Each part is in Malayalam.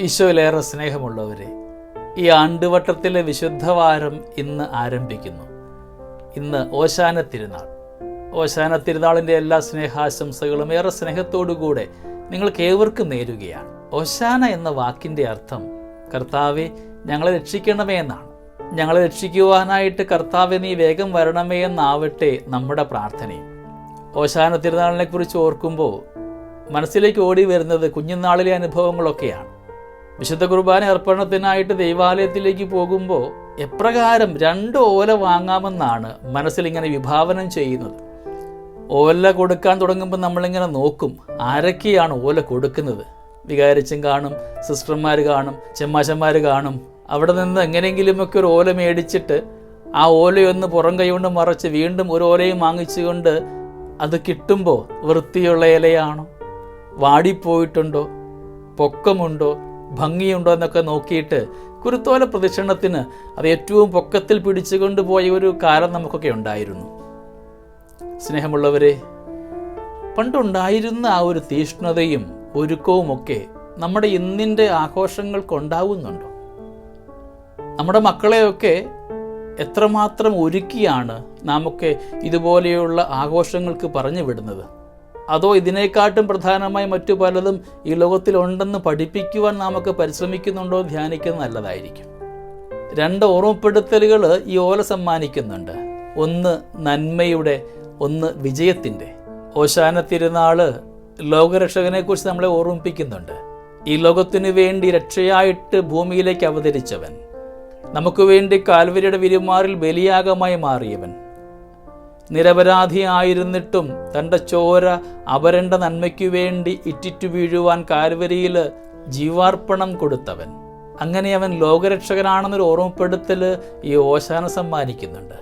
ഈശോയിലേറെ സ്നേഹമുള്ളവരെ ഈ ആണ്ടുവട്ടത്തിലെ വിശുദ്ധവാരം ഇന്ന് ആരംഭിക്കുന്നു. ഇന്ന് ഓശാന തിരുനാൾ. ഓശാന തിരുനാളിന്റെ എല്ലാ സ്നേഹാശംസകളും ഏറെ സ്നേഹത്തോടുകൂടെ നിങ്ങൾക്ക് ഏവർക്കും നേരുകയാണ്. ഓശാന എന്ന വാക്കിന്റെ അർത്ഥം കർത്താവെ ഞങ്ങളെ രക്ഷിക്കണമേ എന്നാണ്. ഞങ്ങളെ രക്ഷിക്കുവാനായിട്ട് കർത്താവെ നീ വേഗം വരണമേ എന്നാവട്ടെ നമ്മുടെ പ്രാർത്ഥനയും. ഓശാന തിരുനാളിനെ കുറിച്ച് ഓർക്കുമ്പോൾ മനസ്സിലേക്ക് ഓടി വരുന്നത് കുഞ്ഞുനാളിലെ അനുഭവങ്ങളൊക്കെയാണ്. വിശുദ്ധ കുർബാന അർപ്പണത്തിനായിട്ട് ദൈവാലയത്തിലേക്ക് പോകുമ്പോൾ എപ്രകാരം രണ്ട് ഓല വാങ്ങാമെന്നാണ് മനസ്സിലിങ്ങനെ വിഭാവനം ചെയ്യുന്നത്. ഓല കൊടുക്കാൻ തുടങ്ങുമ്പോൾ നമ്മളിങ്ങനെ നോക്കും ആരൊക്കെയാണ് ഓല കൊടുക്കുന്നത്? വികാരിച്ചും കാണും സിസ്റ്റർമാർ കാണും ചെമ്മാശന്മാർ കാണും. അവിടെ നിന്ന് എങ്ങനെയെങ്കിലുമൊക്കെ ഒരു ഓല മേടിച്ചിട്ട് ആ ഓലയൊന്ന് പുറം കൈകൊണ്ട് മറച്ച് വീണ്ടും ഒരു ഓലയും വാങ്ങിച്ചുകൊണ്ട് അത് കിട്ടുമ്പോൾ വൃത്തിയുള്ള ഇലയാണോ? വാടിപ്പോയിട്ടുണ്ടോ? പൊക്കമുണ്ടോ? ഭംഗിയുണ്ടോ എന്നൊക്കെ നോക്കിയിട്ട് കുരുത്തോല പ്രദക്ഷിണത്തിന് അത് ഏറ്റവും പൊക്കത്തിൽ പിടിച്ചുകൊണ്ട് പോയ ഒരു കാലം നമുക്കൊക്കെ ഉണ്ടായിരുന്നു. സ്നേഹമുള്ളവരെ പണ്ടുണ്ടായിരുന്ന ആ ഒരു തീഷ്ണതയും ഒരുക്കവുമൊക്കെ നമ്മുടെ ഇന്നിന്റെ ആഘോഷങ്ങൾക്കുണ്ടാവുന്നുണ്ടോ? നമ്മുടെ മക്കളെയൊക്കെ എത്രമാത്രം ഒരുക്കിയാണ് നാമൊക്കെ ഇതുപോലെയുള്ള ആഘോഷങ്ങൾക്ക് പറഞ്ഞു വിടുന്നത്? അതോ ഇതിനെക്കാട്ടും പ്രധാനമായി മറ്റു പലതും ഈ ലോകത്തിലുണ്ടെന്ന് പഠിപ്പിക്കുവാൻ നാമൊക്കെ പരിശ്രമിക്കുന്നുണ്ടോ? ധ്യാനിക്കുന്നത് നല്ലതായിരിക്കും. രണ്ട് ഓർമ്മപ്പെടുത്തലുകൾ ഈ ഓല സമ്മാനിക്കുന്നുണ്ട്. ഒന്ന് നന്മയുടെ ഒന്ന് വിജയത്തിന്റെ. ഓശാന തിരുനാൾ ലോകരക്ഷകനെക്കുറിച്ച് നമ്മളെ ഓർമ്മിപ്പിക്കുന്നുണ്ട്. ഈ ലോകത്തിനു വേണ്ടി രക്ഷയായിട്ട് ഭൂമിയിലേക്ക് അവതരിച്ചവൻ. നമുക്ക് വേണ്ടി കാൽവരിയുടെ വിരുമാറിൽ ബലിയാഗമായി മാറിയവൻ. നിരപരാധിയായിരുന്നിട്ടും തന്റെ ചോര അപരണ്ട നന്മയ്ക്കു വേണ്ടി ഇറ്റിറ്റു വീഴുവാൻ കാൽവരിയിൽ ജീവാർപ്പണം കൊടുത്തവൻ. അങ്ങനെ അവൻ ലോകരക്ഷകനാണെന്നൊരു ഓർമ്മപ്പെടുത്തൽ ഈ ഓശാന സമ്മാനിക്കുന്നുണ്ട്.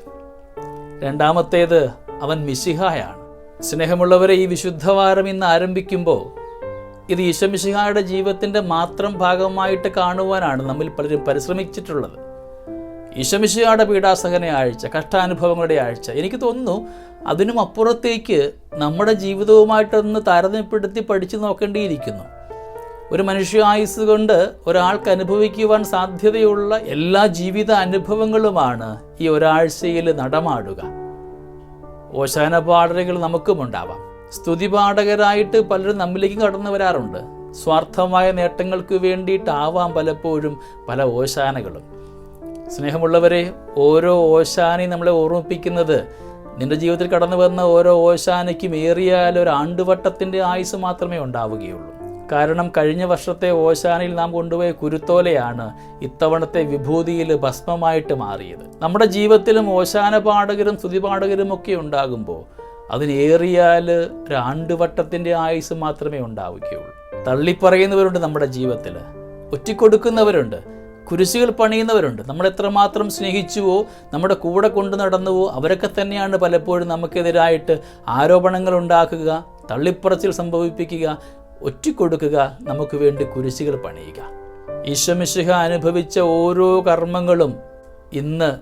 രണ്ടാമത്തേത് അവൻ മിശിഹായാണ്. സ്നേഹമുള്ളവരെ ഈ വിശുദ്ധവാരം ഇന്ന് ആരംഭിക്കുമ്പോൾ ഇത് ഈശമിശിഹായുടെ ജീവിതത്തിന്റെ മാത്രം ഭാഗമായിട്ട് കാണുവാനാണ് നമ്മിൽ പലരും പരിശ്രമിച്ചിട്ടുള്ളത്. ഈശമിശിഹായുടെ പീഡാസഹന ആഴ്ച കഷ്ടാനുഭവങ്ങളുടെ ആഴ്ച. എനിക്ക് തോന്നുന്നു അതിനും അപ്പുറത്തേക്ക് നമ്മുടെ ജീവിതവുമായിട്ടൊന്ന് താരതമ്യപ്പെടുത്തി പഠിച്ചു നോക്കേണ്ടിയിരിക്കുന്നു. ഒരു മനുഷ്യായുസ് കൊണ്ട് ഒരാൾക്ക് അനുഭവിക്കുവാൻ സാധ്യതയുള്ള എല്ലാ ജീവിത അനുഭവങ്ങളുമാണ് ഈ ഒരാഴ്ചയിൽ നടമാടുക. ഓശാന പാടലുകൾ നമുക്കും ഉണ്ടാവാം. സ്തുതിപാഠകരായിട്ട് പലരും നമ്മിലേക്ക് കടന്നു വരാറുണ്ട്. സ്വാർത്ഥമായ നേട്ടങ്ങൾക്ക് വേണ്ടിയിട്ടാവാം പലപ്പോഴും പല ഓശാനകളും. സ്നേഹമുള്ളവരെ ഓരോ ഓശാനയും നമ്മളെ ഓർമ്മിപ്പിക്കുന്നത് നിന്റെ ജീവിതത്തിൽ കടന്നു വന്ന ഓരോ ഓശാനയ്ക്കും ഏറിയാൽ ഒരു ആണ്ടുവട്ടത്തിന്റെ ആയുസ് മാത്രമേ ഉണ്ടാവുകയുള്ളൂ. കാരണം കഴിഞ്ഞ വർഷത്തെ ഓശാനയിൽ നാം കൊണ്ടുപോയ കുരുത്തോലയാണ് ഇത്തവണത്തെ വിഭൂതിയിൽ ഭസ്മമായിട്ട് മാറിയത്. നമ്മുടെ ജീവിതത്തിലും ഓശാന പാഠകരും സ്തുതിപാഠകരും ഒക്കെ ഉണ്ടാകുമ്പോൾ അതിനേറിയാൽ ഒരു ആണ്ടുവട്ടത്തിന്റെ ആയുസ് മാത്രമേ ഉണ്ടാവുകയുള്ളൂ. തള്ളിപ്പറയുന്നവരുണ്ട് നമ്മുടെ ജീവിതത്തിൽ. ഒറ്റിക്കൊടുക്കുന്നവരുണ്ട്. കുരിശുകൾ പണിയുന്നവരുണ്ട്. നമ്മൾ എത്രമാത്രം സ്നേഹിച്ചുവോ നമ്മുടെ കൂടെ കൊണ്ടു നടന്നുവോ അവരൊക്കെ തന്നെയാണ് പലപ്പോഴും നമുക്കെതിരായിട്ട് ആരോപണങ്ങൾ ഉണ്ടാക്കുക തള്ളിപ്പറച്ചിൽ സംഭവിപ്പിക്കുക ഒറ്റിക്കൊടുക്കുക നമുക്ക് വേണ്ടി കുരിശുകൾ പണിയുക. ഈശ്വമിശിഹ അനുഭവിച്ച ഓരോ കർമ്മങ്ങളും ഇന്ന്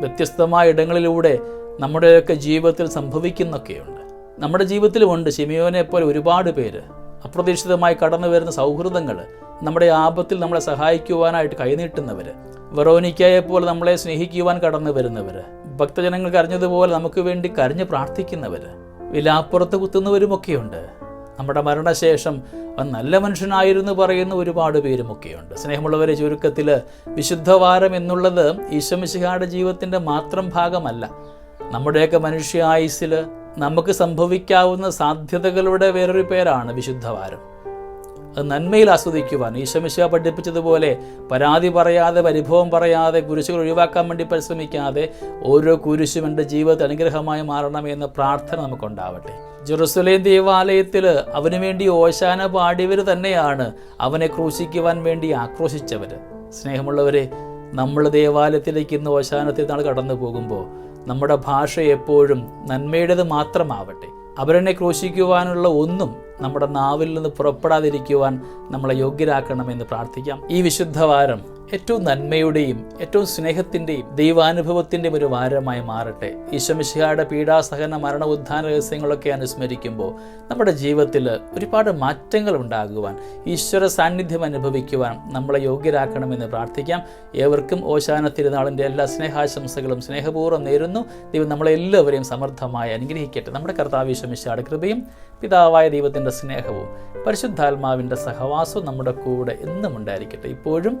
വ്യത്യസ്തമായ ഇടങ്ങളിലൂടെ നമ്മുടെയൊക്കെ ജീവിതത്തിൽ സംഭവിക്കുന്നൊക്കെയുണ്ട്. നമ്മുടെ ജീവിതത്തിലുമുണ്ട്. ഷിമിയോനെ പോലെ ഒരുപാട് പേര്. അപ്രതീക്ഷിതമായി കടന്നു വരുന്ന സൗഹൃദങ്ങൾ നമ്മുടെ ആപത്തിൽ നമ്മളെ സഹായിക്കുവാനായിട്ട് കൈനീട്ടുന്നവർ വെറോനിക്കയെ പോലെ നമ്മളെ സ്നേഹിക്കുവാൻ കടന്നു വരുന്നവർ ഭക്തജനങ്ങൾ കരഞ്ഞതുപോലെ നമുക്ക് വേണ്ടി കരഞ്ഞ് പ്രാർത്ഥിക്കുന്നവർ വിലാപ്പുറത്ത് കുത്തുന്നവരുമൊക്കെയുണ്ട്. നമ്മുടെ മരണശേഷം നല്ല മനുഷ്യനായിരുന്നു പറയുന്ന ഒരുപാട് പേരുമൊക്കെയുണ്ട്. സ്നേഹമുള്ളവരെ ചുരുക്കത്തിൽ വിശുദ്ധവാരം എന്നുള്ളത് ഈശ്വമിശിഹായുടെ ജീവിതത്തിന്റെ മാത്രം ഭാഗമല്ല. നമ്മുടെയൊക്കെ മനുഷ്യായുസിൽ നമുക്ക് സംഭവിക്കാവുന്ന സാധ്യതകളുടെ വേറൊരു പേരാണ് വിശുദ്ധവാരം. അത് നന്മയിൽ ആസ്വദിക്കുവാൻ ഈശമിശ പഠിപ്പിച്ചതുപോലെ പരാതി പറയാതെ പരിഭവം പറയാതെ കുരിശുകൾ ഒഴിവാക്കാൻ വേണ്ടി പരിശ്രമിക്കാതെ ഓരോ കുരിശും എന്റെ ജീവിതത്തിൽ അനുഗ്രഹമായി മാറണമേ എന്ന പ്രാർത്ഥന നമുക്കുണ്ടാവട്ടെ. ജെറുസലേം ദേവാലയത്തിൽ അവന് വേണ്ടി ഓശാന പാടിയവർ തന്നെയാണ് അവനെ ക്രൂശിക്കുവാൻ വേണ്ടി ആക്രോശിച്ചവർ സ്നേഹമുള്ളവരെ നമ്മൾ ദേവാലയത്തിലേക്ക് ഇന്ന് ഓശാനത്തിൽ നാൾ കടന്നു പോകുമ്പോൾ നമ്മുടെ ഭാഷ എപ്പോഴും നന്മയുടേത് മാത്രമാവട്ടെ അവരെന്നെ ക്രൂശിക്കുവാനുള്ള ഒന്നും നമ്മുടെ നാവിൽ നിന്ന് പുറപ്പെടാതിരിക്കുവാൻ നമ്മളെ യോഗ്യരാക്കണമെന്ന് പ്രാർത്ഥിക്കാം. ഈ വിശുദ്ധവാരം ഏറ്റവും നന്മയുടെയും ഏറ്റവും സ്നേഹത്തിന്റെയും ദൈവാനുഭവത്തിന്റെയും ഒരു വാരമായി മാറട്ടെ. ഈശ്വമിശിഹായുടെ പീഡാസഹന മരണ ഉദ്ധാന രഹസ്യങ്ങളൊക്കെ അനുസ്മരിക്കുമ്പോൾ നമ്മുടെ ജീവിതത്തിൽ ഒരുപാട് മാറ്റങ്ങൾ ഉണ്ടാകുവാൻ ഈശ്വര സാന്നിധ്യം അനുഭവിക്കുവാൻ നമ്മളെ യോഗ്യരാക്കണമെന്ന് പ്രാർത്ഥിക്കാം. ഏവർക്കും ഓശാന തിരുനാളിന്റെ എല്ലാ സ്നേഹാശംസകളും സ്നേഹപൂർവം നേരുന്നു. ദൈവം നമ്മളെല്ലാവരെയും സമർത്ഥമായി അനുഗ്രഹിക്കട്ടെ. നമ്മുടെ കർത്താവ് കർത്താവിശ്വമിശാട് കൃപയും പിതാവായ ദൈവത്തിന്റെ സ്നേഹവും പരിശുദ്ധാത്മാവിന്റെ സഹവാസവും നമ്മുടെ കൂടെ എന്നും ഉണ്ടായിരിക്കട്ടെ. ഇപ്പോഴും